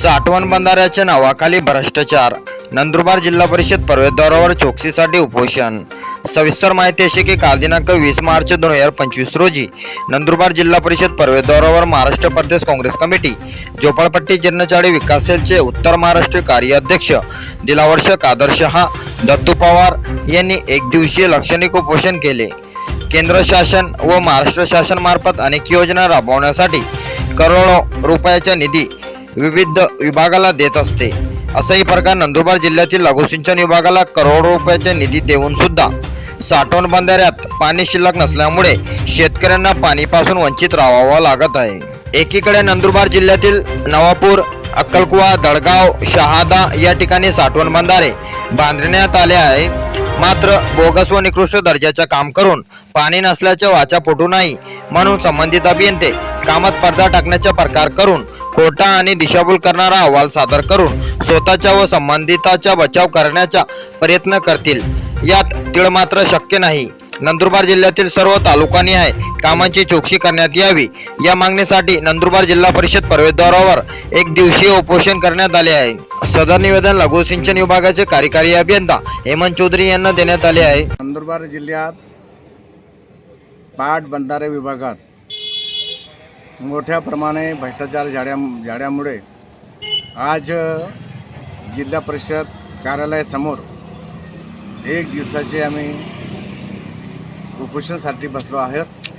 साठवण बंधाऱ्याच्या नावाखाली भ्रष्टाचार. नंदुरबार जिल्हा परिषद प्रवेशद्वारावर चोकसीसाठी उपोषण. सविस्तर माहिती अशी की काल दिनांक वीस मार्च दोन हजार पंचवीस रोजी नंदुरबार जिल्हा परिषद प्रवेशद्वारावर महाराष्ट्र प्रदेश काँग्रेस कमिटी झोपडपट्टी जीर्णचाळी विकास सेलचे उत्तर महाराष्ट्र कार्याध्यक्ष दिलावर्ष कादर शहा दत्तू पवार यांनी एक दिवसीय लाक्षणिक उपोषण केले. केंद्र शासन व महाराष्ट्र शासनामार्फत अनेक योजना राबवण्यासाठी करोडो रुपयाचा निधी विविध विभागाला देत असते. असाही प्रकार नंदुरबार जिल्ह्यातील लघुसिंचन विभागाला करोडो रुपयाचे निधी देऊन सुद्धा साठवण बंधाऱ्यात पाणी शिल्लक नसल्यामुळे शेतकऱ्यांना पाणीपासून वंचित राहावं लागत आहे. एकीकडे नंदुरबार जिल्ह्यातील नवापूर अक्कलकुवा दडगाव शहादा या ठिकाणी साठवण बंधारे बांधण्यात आले आहे. मात्र बोगस व निकृष्ट दर्जाचं काम करून पाणी नसल्याच्या वाचा फुटू नाही म्हणून संबंधित अभियंते कामात पडदा टाकण्याचा प्रकार करून खोटा आणि दिशाभूल करणारा अहवाल सादर करून स्वतःच्या व संबंधिताचा बचाव करण्याचा प्रयत्न करतील. यात तीळ मात्र शक्य नाही. नंदुरबार जिल्ह्यातील सर्व तालुकांनी आहे. कामांची चौकशी करण्यात यावी. या मागणीसाठी नंदुरबार जिल्हा परिषद प्रवेशद्वारावर एक दिवसीय उपोषण करण्यात आले आहे. सदर निवेदन लघु सिंचन विभागाचे कार्यकारी अभियंता हेमंत चौधरी यांना देण्यात आले आहे. नंदुरबार जिल्ह्यात पाट बंधारे विभागात मोठ्या प्रमाणे भ्रष्टाचार झाड्या झाड्यामुळे आज जिल्हा परिषद कार्यालयासमोर एक दिवसाचे आम्ही उपोषणासाठी बसलो आहोत.